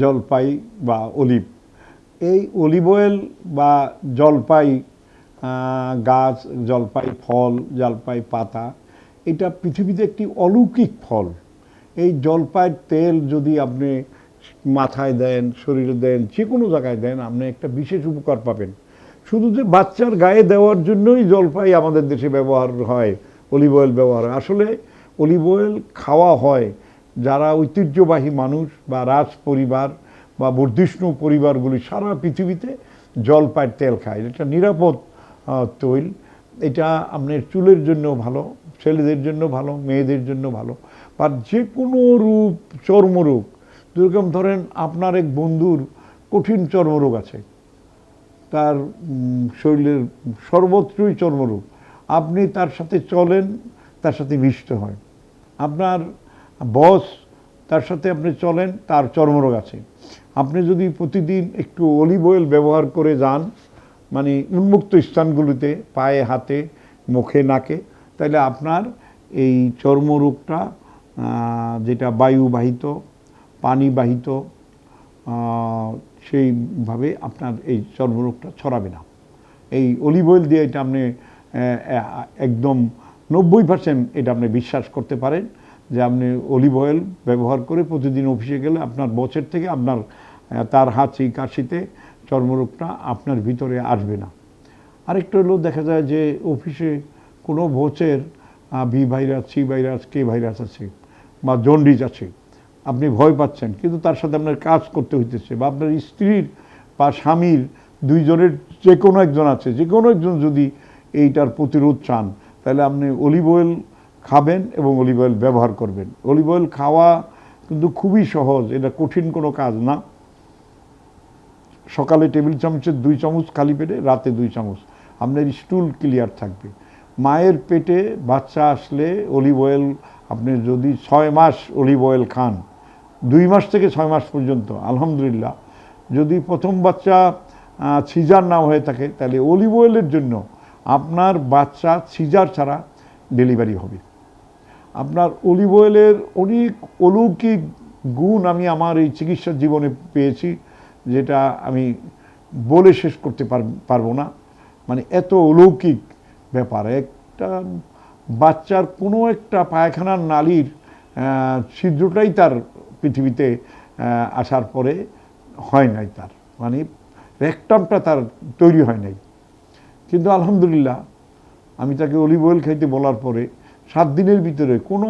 জলপাই বা অলিভ। এই অলিভ অয়েল বা জলপাই গাছ, জলপাই ফল, জলপাই পাতা, এটা পৃথিবীতে একটি অলৌকিক ফল। এই জলপাইয়ের তেল যদি আপনি মাথায় দেন, শরীরে দেন, যে কোনো জায়গায় দেন, আপনি একটা বিশেষ উপকার পাবেন। শুধু যে বাচ্চার গায়ে দেওয়ার জন্যই জলপাই আমাদের দেশে ব্যবহার হয়, অলিভ অয়েল ব্যবহার হয়। আসলে অলিভ অয়েল খাওয়া হয় যারা ঐতিহ্যবাহী মানুষ বা রাজ পরিবার বা বর্ধিষ্ণু পরিবারগুলি সারা পৃথিবীতে জলপাইয়ের তেল খায়। এটা নিরাপদ তৈল। এটা আপনার চুলের জন্য ভালো, ছেলেদের জন্য ভালো, মেয়েদের জন্য ভালো। বা যে কোনো রূপ, চর্মরোগ, যেরকম ধরেন আপনার এক বন্ধুর কঠিন চর্মরোগ আছে, তার শরীরের সর্বত্রই চর্মরোগ, আপনি তার সাথে চলেন, তার সাথে মিশতে হয়। আপনার বস, তার সাথে আপনি চলেন, তার চর্মরোগ আছে। আপনি যদি প্রতিদিন একটু অলিভ অয়েল ব্যবহার করে যান মানে উন্মুক্ত স্থানগুলিতে, পায়ে, হাতে, মুখে, নাকে, তাহলে আপনার এই চর্মরোগটা যেটা বায়ুবাহিত, পানিবাহিত সেইভাবে আপনার এই চর্মরোগটা ছড়াবে না। এই অলিভ অয়েল দিয়ে এটা আপনি একদম নব্বই পার্সেন্ট এটা আপনি বিশ্বাস করতে পারেন। যে আপনি অলিভ অয়েল ব্যবহার করে প্রতিদিন অফিসে গেলে আপনার বছর থেকে আপনার তার হাঁচি কাশিতে চর্মরোগটা আপনার ভিতরে আসবে না। আরেকটা হলো দেখা যায় যে অফিসে কোনো ভোচের B virus, C virus, K virus আছে বা জন্ডিস আছে, আপনি ভয় পাচ্ছেন, কিন্তু তার সাথে আপনার কাজ করতে হইতেছে বা আপনার স্ত্রীর বা স্বামীর দুইজনের যে কোনো একজন আছে, যে কোনো একজন যদি এইটার প্রতিরোধ চান, তাহলে আপনি অলিভ অয়েল খাবেন এবং অলিভ অয়েল ব্যবহার করবেন। অলিভ অয়েল খাওয়া কিন্তু খুবই সহজ, এটা কঠিন কোনো কাজ না। সকালে টেবিল চামচের দুই চামচ খালি পেটে, রাতে দুই চামচ। আপনার স্টুল ক্লিয়ার থাকবে। মায়ের পেটে বাচ্চা আসলে অলিভ অয়েল আপনি যদি ছয় মাস অলিভ অয়েল খান, দুই মাস থেকে ছয় মাস পর্যন্ত, আলহামদুলিল্লাহ। যদি প্রথম বাচ্চা সিজার না হয়ে থাকে, তাহলে অলিভ অয়েলের জন্য আপনার বাচ্চা সিজার ছাড়া ডেলিভারি হবে। আপনার অলিভ অয়েলের অনেক অলৌকিক গুণ আমি আমার এই চিকিৎসার জীবনে পেয়েছি, যেটা আমি বলে শেষ করতে পার- পারব না। মানে এত অলৌকিক ব্যাপার। একটা বাচ্চার কোনো একটা পায়খানার নালির ছিদ্রটাই তার পৃথিবীতে আসার পরে হয় নাই তার। মানে রেকটামটা তার তৈরি হয় নাই। কিন্তু আলহামদুলিল্লাহ, আমি তাকে অলিভ অয়েল খাইতে বলার পরে সাত দিনের ভিতরে কোনো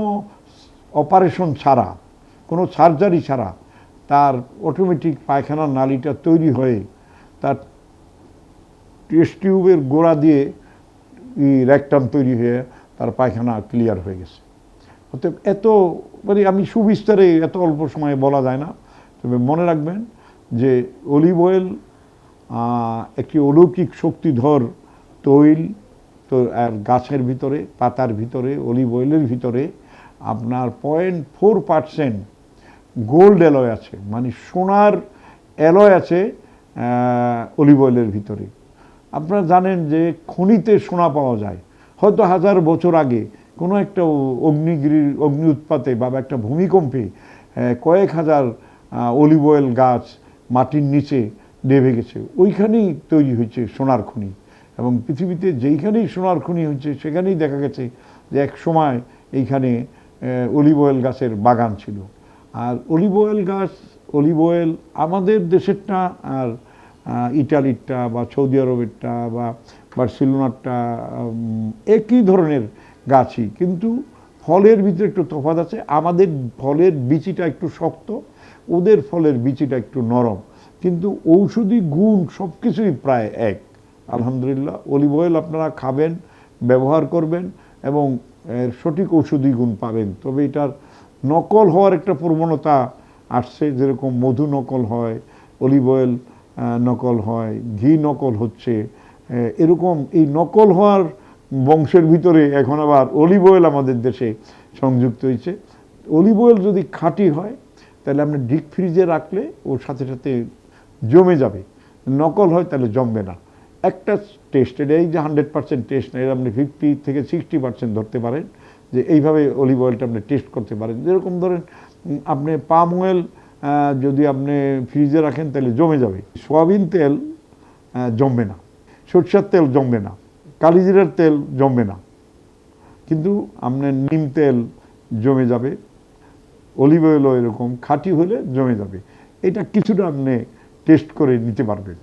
অপারেশন ছাড়া, কোনো সার্জারি ছাড়া তার অটোমেটিক পায়খানার নালিটা তৈরি হয়ে তার টেস্ট টিউবের গোড়া দিয়ে র্যাকটাম তৈরি হয়ে তার পায়খানা ক্লিয়ার হয়ে গেছে। অতএব এত মানে আমি সুবিস্তারে এত অল্প সময়ে বলা যায় না। তবে মনে রাখবেন যে অলিভ অয়েল একটি অলৌকিক শক্তিধর তৈল তো আর গাছের ভিতরে, পাতার ভিতরে অলিভ অয়েলের ভিতরে আপনার point four percent gold alloy আছে মানে সোনার অ্যালয় আছে অলিভ অয়েলের ভিতরে। আপনারা জানেন যে খনিতে সোনা পাওয়া যায়। হয়তো হাজার বছর আগে কোনো একটা অগ্নিগিরির অগ্নি উৎপাতে বা একটা ভূমিকম্পে কয়েক হাজার অলিভ অয়েল গাছ মাটির নিচে নেমে গেছে। ওইখানেই তৈরি হয়েছে সোনার খনি। এবং পৃথিবীতে যেইখানেই সোনার খনি হয়েছে সেখানেই দেখা গেছে যে এক সময় এইখানে অলিভ অয়েল গাছের বাগান ছিল। আর অলিভ অয়েল গাছ, অলিভ অয়েল আমাদের দেশেরটা আর ইটালিরটা বা সৌদি আরবেরটা বা বার্সিলোনারটা একই ধরনের গাছই। কিন্তু ফলের ভিতরে একটু তফাৎ আছে। আমাদের ফলের বিচিটা একটু শক্ত, ওদের ফলের বিচিটা একটু নরম। কিন্তু ঔষধি গুণ সব কিছুই প্রায় এক। আলহামদুলিল্লাহ। অলিভ অয়েল আপনারা খাবেন, ব্যবহার করবেন এবং এর সঠিক ঔষধি গুণ পাবেন। তবে এটার নকল হওয়ার একটা প্রবণতা আসছে, যেরকম মধু নকল হয় অলিভ অয়েল নকল হয়, ঘি নকল হচ্ছে এরকম এই নকল হওয়ার বংশের ভিতরে এখন আবার অলিভ অয়েল আমাদের দেশে সংযুক্ত হয়েছে। অলিভ অয়েল যদি খাঁটি হয়, তাহলে আপনি ডিপ ফ্রিজে রাখলে ওর সাথে সাথে জমে যাবে। নকল হয় তাহলে জমবে না। একটা টেস্ট এটা এই যে হান্ড্রেড পার্সেন্ট টেস্ট না এটা আপনি ফিফটি থেকে সিক্সটি পার্সেন্ট ধরতে পারেন, যে এইভাবে অলিভ অয়েলটা আপনি টেস্ট করতে পারেন। যেরকম ধরেন আপনি পাম অয়েল যদি আপনি ফ্রিজে রাখেন, তাহলে জমে যাবে। সোয়াবিন তেল জমবে না। সরষের তেল জমবে না। কালিজিরার তেল জমবে না। কিন্তু আপনার নিম তেল জমে যাবে। অলিভ অয়েলও এরকম, খাঁটি হলে জমে যাবে। এটা কিছুটা আপনি টেস্ট করে নিতে পারবেন।